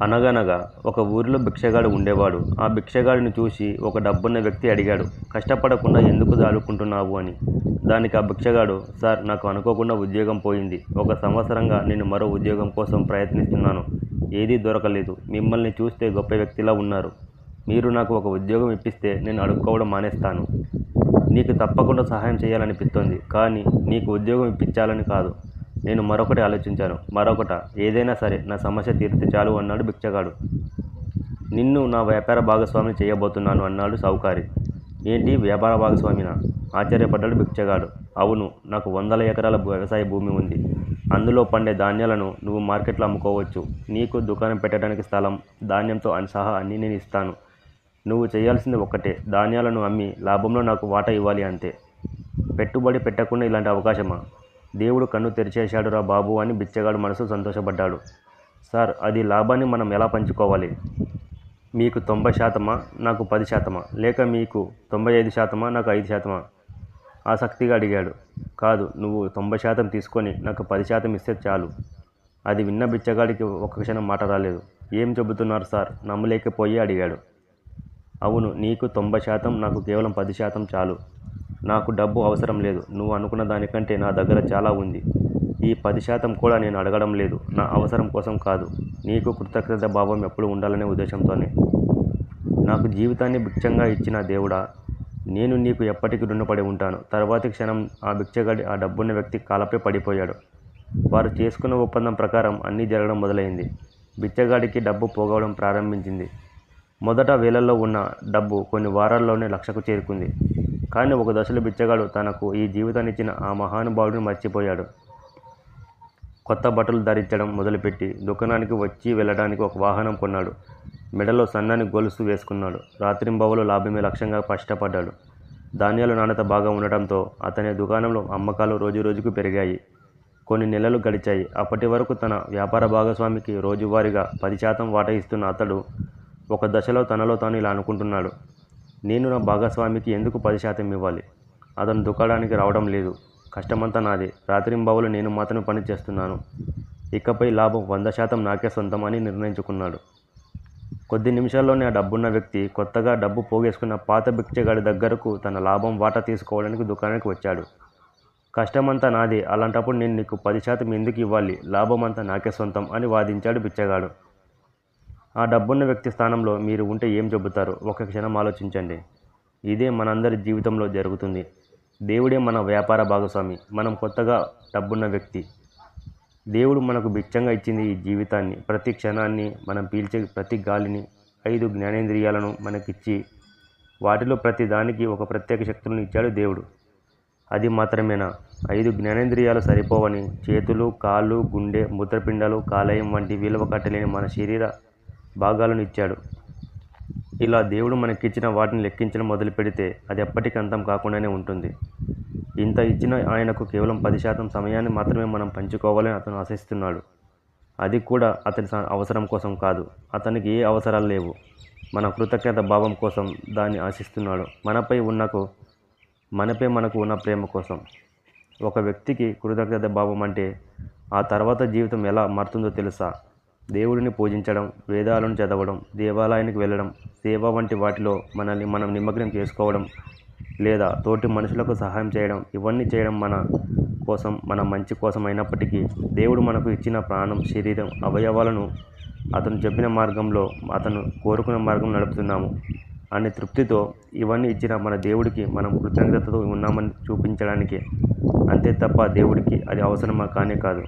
అనగనగా ఒక ఊరిలో భిక్షగాడు ఉండేవాడు. ఆ భిక్షగాడిని చూసి ఒక డబ్బున్న వ్యక్తి అడిగాడు కష్టపడకుండా ఎందుకు దాడుకుంటున్నావు అని? దానికి ఆ భిక్షగాడు సార్ నాకు అనుకోకుండా ఉద్యోగం పోయింది. ఒక సంవత్సరంగా నేను మరో ఉద్యోగం కోసం ప్రయత్నిస్తున్నాను. ఏదీ దొరకలేదు. మిమ్మల్ని చూస్తే గొప్ప వ్యక్తిలా ఉన్నారు. మీరు నాకు ఒక ఉద్యోగం ఇప్పిస్తే నేను అడుక్కోవడం మానేస్తాను. నీకు తప్పకుండా సహాయం చేయాలనిపిస్తోంది. కానీ నీకు ఉద్యోగం ఇప్పించాలని కాదు. నేను మరొకటి ఆలోచించాను. మరొకట ఏదైనా సరే నా సమస్య తీరితే చాలు అన్నాడు భిక్షగాడు. నిన్ను నా వ్యాపార భాగస్వామి చేయబోతున్నాను అన్నాడు సౌకారి ఏంటి వ్యాపార భాగస్వామినా? ఆశ్చర్యపడ్డాడు భిక్షగాడు. అవును నాకు వందల ఎకరాల వ్యవసాయ భూమి ఉంది. అందులో పండే ధాన్యాలను నువ్వు మార్కెట్లో అమ్ముకోవచ్చు. నీకు దుకాణం పెట్టడానికి స్థలం ధాన్యంతో సహా అన్నీ నేను ఇస్తాను. నువ్వు చేయాల్సింది ఒక్కటే ధాన్యాలను అమ్మి లాభంలో నాకు వాటా ఇవ్వాలి అంతే. పెట్టుబడి పెట్టకుండా ఇలాంటి అవకాశమా? దేవుడు కన్ను తెరిచేశాడు రా బాబు అని బిచ్చగాడు మనసు సంతోషపడ్డాడు. సార్ అది లాభాన్ని మనం ఎలా పంచుకోవాలి? మీకు తొంభై శాతమా? నాకు పది శాతమా? లేక మీకు తొంభై ఐదు శాతమా? నాకు ఐదు శాతమా? ఆసక్తిగా అడిగాడు. కాదు నువ్వు తొంభై శాతం తీసుకొని నాకు పది శాతం ఇస్తే చాలు. అది విన్న బిచ్చగాడికి ఒక్క క్షణం మాట రాలేదు. ఏం చెబుతున్నారు సార్? నమ్మలేకపోయి అడిగాడు. అవును నీకు తొంభై శాతం నాకు కేవలం పది శాతం చాలు. నాకు డబ్బు అవసరం లేదు. నువ్వు అనుకున్న దానికంటే నా దగ్గర చాలా ఉంది. ఈ పది శాతం కూడా నేను అడగడం లేదు. నా అవసరం కోసం కాదు. నీకు కృతజ్ఞత భావం ఎప్పుడు ఉండాలనే ఉద్దేశంతోనే. నాకు జీవితాన్ని భిక్షంగా ఇచ్చిన దేవుడా నేను నీకు ఎప్పటికీ రుణపడి ఉంటాను. తర్వాతి క్షణం ఆ భిక్షగాడి ఆ డబ్బున్న వ్యక్తి కాలపై పడిపోయాడు. వారు చేసుకున్న ఒప్పందం ప్రకారం అన్నీ జరగడం మొదలైంది. బిచ్చగాడికి డబ్బు పోగవడం ప్రారంభించింది. మొదట వేలల్లో ఉన్న డబ్బు కొన్ని వారాల్లోనే లక్షకు చేరుకుంది. కానీ ఒక దశలో బిచ్చగాడు తనకు ఈ జీవితాన్ని ఇచ్చిన ఆ మహానుభావుడిని మర్చిపోయాడు. కొత్త బట్టలు ధరించడం మొదలుపెట్టి దుకాణానికి వచ్చి వెళ్ళడానికి ఒక వాహనం కొన్నాడు. మెడలో సన్నని గొలుసు వేసుకున్నాడు. రాత్రింబవలు లాభమే లక్ష్యంగా కష్టపడ్డాడు. ధాన్యాల నాణ్యత బాగా ఉండటంతో అతని దుకాణంలో అమ్మకాలు రోజు రోజుకు పెరిగాయి. కొన్ని నెలలు గడిచాయి. అప్పటి వరకు తన వ్యాపార భాగస్వామికి రోజువారీగా పది శాతం వాటా ఇస్తున్న అతడు ఒక దశలో తనలో తాను ఇలా అనుకుంటున్నాడు. నేను నా భాగస్వామికి ఎందుకు పది శాతం ఇవ్వాలి? అతను దుకాణానికి రావడం లేదు. కష్టమంతా నాదే. రాత్రింబావులు నేను మాత్రమే పని చేస్తున్నాను. ఇకపై లాభం వంద శాతం నాకే సొంతం అని నిర్ణయించుకున్నాడు. కొద్ది నిమిషాల్లోనే ఆ డబ్బున్న వ్యక్తి కొత్తగా డబ్బు పోగేసుకున్న పాత భిక్షగాడి దగ్గరకు తన లాభం వాటా తీసుకోవడానికి దుకాణానికి వచ్చాడు. కష్టమంతా నాదే. అలాంటప్పుడు నేను నీకు పది శాతం ఎందుకు ఇవ్వాలి? లాభం అంతా నాకే సొంతం అని వాదించాడు బిచ్చగాడు ఆ డబ్బున్న వ్యక్తి స్థానంలో మీరు ఉంటే ఏం చెబుతారు? ఒక క్షణం ఆలోచించండి. ఇదే మనందరి జీవితంలో జరుగుతుంది. దేవుడే మన వ్యాపార భాగస్వామి. మనం కొత్తగా డబ్బున్న వ్యక్తి. దేవుడు మనకు బిచ్చంగా ఇచ్చింది ఈ జీవితాన్ని. ప్రతి క్షణాన్ని మనం పీల్చే ప్రతి గాలిని ఐదు జ్ఞానేంద్రియాలను మనకిచ్చి వాటిలో ప్రతి దానికి ఒక ప్రత్యేక శక్తులను ఇచ్చాడు దేవుడు. అది మాత్రమేనా? ఐదు జ్ఞానేంద్రియాలు సరిపోవని చేతులు కాళ్ళు గుండె మూత్రపిండాలు కాలేయం వంటి విలువ కట్టలేని మన శరీర భాగాలను ఇచ్చాడు. ఇలా దేవుడు మనకిచ్చిన వాటిని లెక్కించడం మొదలు పెడితే అది ఎప్పటికీ అంతం కాకుండానే ఉంటుంది. ఇంత ఇచ్చిన ఆయనకు కేవలం పది శాతం సమయాన్ని మాత్రమే మనం పంచుకోవాలని అతను ఆశిస్తున్నాడు. అది కూడా అతని స- అవసరం కోసం కాదు. అతనికి ఏ అవసరాలు లేవు. మన కృతజ్ఞత భావం కోసం దాన్ని ఆశిస్తున్నాడు. మనపై ఉన్నకు మనపై మనకు ఉన్న ప్రేమ కోసం. ఒక వ్యక్తికి కృతజ్ఞత భావం అంటే ఆ తర్వాత జీవితం ఎలా మారుతుందో తెలుసా? దేవుడిని పూజించడం వేదాలను చదవడం దేవాలయానికి వెళ్ళడం సేవ వంటి వాటిలో మనల్ని మనం నిమగ్నం చేసుకోవడం లేదా తోటి మనుషులకు సహాయం చేయడం ఇవన్నీ చేయడం మన కోసం మన మంచి కోసం అయినప్పటికీ దేవుడు మనకు ఇచ్చిన ప్రాణం శరీరం అవయవాలను అతను చెప్పిన మార్గంలో అతను కోరుకున్న మార్గం నడుపుతున్నాము. అనే తృప్తితో ఇవన్నీ ఇచ్చిన మన దేవుడికి మనం కృతజ్ఞతతో ఉన్నామని చూపించడానికి అంతే తప్ప దేవుడికి అది అవసరమా కానే కాదు.